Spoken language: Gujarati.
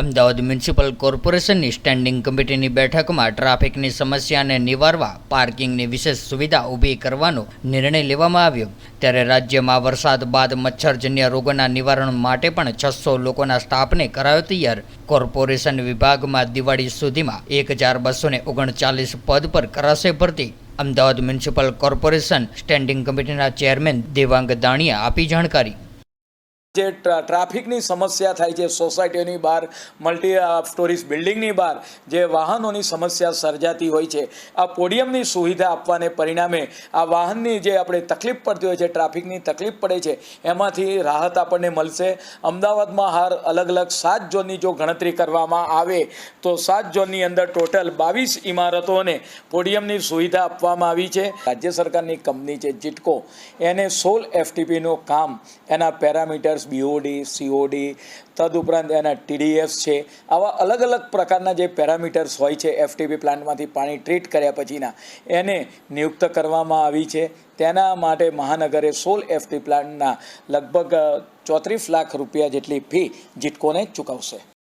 અમદાવાદ મ્યુનિસિપલ કોર્પોરેશનની સ્ટેન્ડિંગ કમિટીની બેઠકમાં ટ્રાફિકની સમસ્યાને નિવારવા પાર્કિંગની વિશેષ સુવિધા ઊભી કરવાનો નિર્ણય લેવામાં આવ્યો. ત્યારે રાજ્યમાં વરસાદ બાદ મચ્છરજન્ય રોગોના નિવારણ માટે પણ છસો લોકોના સ્ટાફને કરાયો તૈયાર. કોર્પોરેશન વિભાગમાં દિવાળી સુધીમાં એક હજાર બસો ઓગણચાલીસ પદ પર કરાશે ભરતી. અમદાવાદ મ્યુનિસિપલ કોર્પોરેશન સ્ટેન્ડિંગ કમિટીના ચેરમેન દેવાંગ દાણીયા આપી જાણકારી. જે ટ્રા- ટ્રાફિકની સમસ્યા થાય છે, સોસાયટીઓની બહાર, મલ્ટી સ્ટોરીઝ બિલ્ડિંગની બહાર, જે વાહનોની સમસ્યા સર્જાતી હોય છે, આ પોડિયમની સુવિધા આપવાને પરિણામે આ વાહનની જે આપણે તકલીફ પડતી હોય છે, ટ્રાફિકની તકલીફ પડે છે, એમાંથી રાહત આપણને મળશે. અમદાવાદમાં હાર અલગ અલગ સાત ઝોનની જો ગણતરી કરવામાં આવે, તો સાત ઝોનની અંદર ટોટલ બાવીસ ઇમારતોને પોડિયમની સુવિધા આપવામાં આવી છે. રાજ્ય સરકારની કંપની છે, જીટકો, એને સોલ એફટીપીનું કામ એના પેરામીટર્સ બીઓડી સીઓડી તદુપરાંત એના ટીડીએફ છે. આવા અલગ અલગ પ્રકારના જે પેરામીટર્સ હોય છે એફટીપી પ્લાન્ટમાંથી પાણી ટ્રીટ કર્યા પછીના, એને નિયુક્ત કરવામાં આવી છે. તેના માટે મહાનગરે સોલ એફટી પ્લાન્ટના લગભગ ચોત્રીસ લાખ રૂપિયા જેટલી ફી જીટકોને ચૂકવશે.